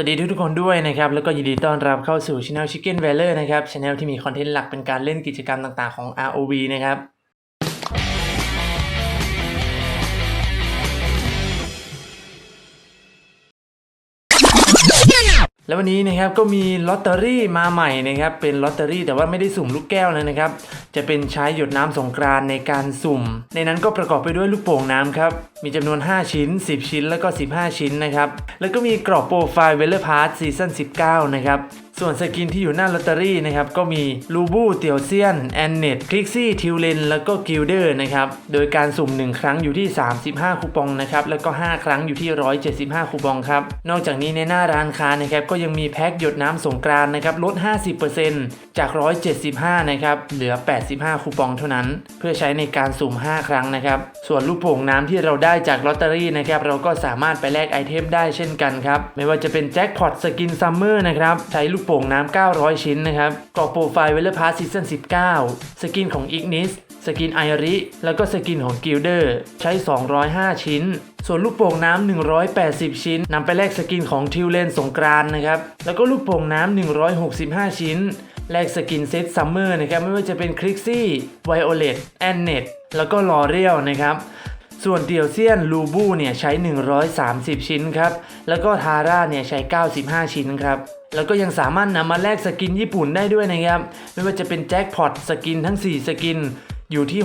วัสดีทุกคนด้วยนะครับ แล้วก็ยินดีต้อนรับเข้าสู่ช anel Chicken Valor นะครับช anel ที่มีคอนเทนต์หลักเป็นการเล่นกิจกรรมต่างๆของ ROV นะครับ แล้ววันนี้นะครับก็มีลอตเตอรี่มาใหม่นะครับเป็นลอตเตอรี่แต่ว่าไม่ได้สุ่มลูกแก้วแล้วนะครับ จะเป็นใช้หยดน้ำสงกรานในการสุ่ม ในนั้นก็ประกอบไปด้วยลูกโป่งน้ำครับมีจำนวน 5 ชิ้น 10 ชิ้นแล้วก็ 15 ชิ้นนะครับแล้วก็มีกรอบโปรไฟล์เวลเลอร์พาร์ทซีซั่น19 นะครับ ส่วนสกินที่อยู่หน้าลอตเตอรี่นะครับก็มีลูบูเตียวเซียนแอนเนตคลิกซี่ทิวเลนแล้วก็กิลเดอร์นะครับโดยการสุ่ม 1 ครั้งอยู่ที่ 35 คูปองนะครับแล้วก็ 5 ครั้งอยู่ที่ 175 คูปองครับนอกจากนี้ในหน้าร้านค้านะครับก็ยังมีแพ็กหยดน้ำสงกรานต์นะครับลด 50%จาก 175 นะครับเหลือ 85 คูปองเท่านั้น เพื่อใช้ในการสุ่ม 5 ครั้งนะครับส่วนลูกโป่งน้ำที่เราได้จากลอตเตอรี่นะครับเราก็สามารถไปแลกไอเทมได้เช่นกันครับไม่ว่าจะเป็นแจ็คพอตสกินซัมเมอร์นะครับใช้ลูกโป่งน้ำ 900 ชิ้นนะครับกรอบโปรไฟล์เวลเลอร์พาร์ซีซั่น19 สกินของอิกนิสสกินไอริ แล้วก็สกินของกิลเดอร์ ใช้ 205 ชิ้น ส่วนลูกโป่งน้ำ 180 ชิ้นนำไปแลกสกินของทิวเลนสงกรานนะครับ แล้วก็ลูกโป่งน้ำ 165 ชิ้น แลกสกินเซตซัมเมอร์นะครับ ไม่ว่าจะเป็นคลิกซี่ไวโอเลตแอนเนตแล้วก็ลอเรียลนะครับส่วนเตียวเซียนลูบูเนี่ยใช้ 130 ชิ้นครับ แล้วก็ทาร่าเนี่ยใช้ 95 ชิ้นครับ แล้วก็ยังสามารถนำมาแลกสกินญี่ปุ่นได้ด้วยนะครับ ไม่ว่าจะเป็นแจ็คพอตสกินทั้ง 4 สกินอยู่ที่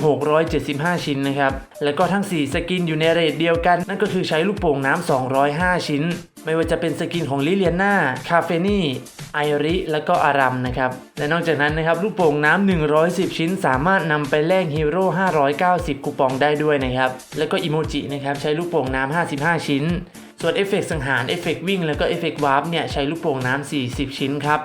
675 ชิ้นนะครับ แล้วก็ทั้ง 4 สกินอยู่ในเรทเดียวกัน นั่นก็คือใช้ลูกโป่งน้ำ 205 ชิ้น ไม่ว่าจะเป็นสกินของลิเลียนาคาเฟนี่ไอริ แล้วก็อารัมนะครับ และนอกจากนั้นนะครับ ลูกโป่งน้ำ 110 ชิ้น สามารถนำไปแลกฮีโร่590 คูปองได้ด้วยนะครับ แล้วก็อิโมจินะครับ ใช้ลูกโป่งน้ำ 55 ชิ้น ส่วนเอฟเฟกต์สังหารเอฟเฟกต์วิ่งแล้วก็เอฟเฟกต์วาร์ปเนี่ยใช้ลูกโป่งน้ำ40 ชิ้นครับ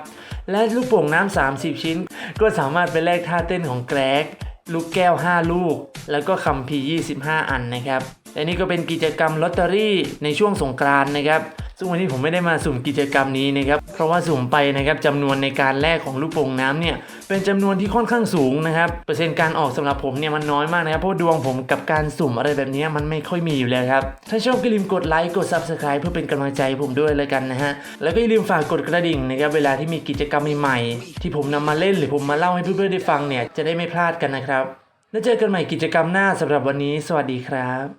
และลูกโป่งน้ำ30 ชิ้น ก็สามารถไปแลกท่าเต้นของแกรกลูกแก้ว 5 ลูก แล้วก็คัมภี25 อันนะครับและนี่ก็เป็นกิจกรรมลอตเตอรี่ในช่วงสงกรานนะครับ ซึ่งวันนี้ผมไม่ได้มาสุ่มกิจกรรมนี้นะครับ เพราะว่าสุ่มไปนะครับจำนวนในการแลกของลูกโป่งน้ำเนี่ยเป็นจำนวนที่ค่อนข้างสูงนะครับเปอร์เซ็นต์การออกสำหรับผมเนี่ยมันน้อยมากนะครับเพราะดวงผมกับการสุ่มอะไรแบบนี้มันไม่ค่อยมีอยู่แล้วครับ ถ้าชอบก็อย่าลืมกดไลค์กด Subscribe เพื่อเป็นกำลังใจให้ผมด้วยเลยกันนะฮะ แล้วก็อย่าลืมฝากกดกระดิ่งนะครับเวลาที่มีกิจกรรมใหม่ๆที่ผมนำมาเล่นหรือผมมาเล่าให้เพื่อนๆได้ฟังเนี่ยจะได้ไม่พลาดกันนะครับแล้วเจอกันใหม่กิจกรรมหน้าสำหรับวันนี้ สวัสดีครับ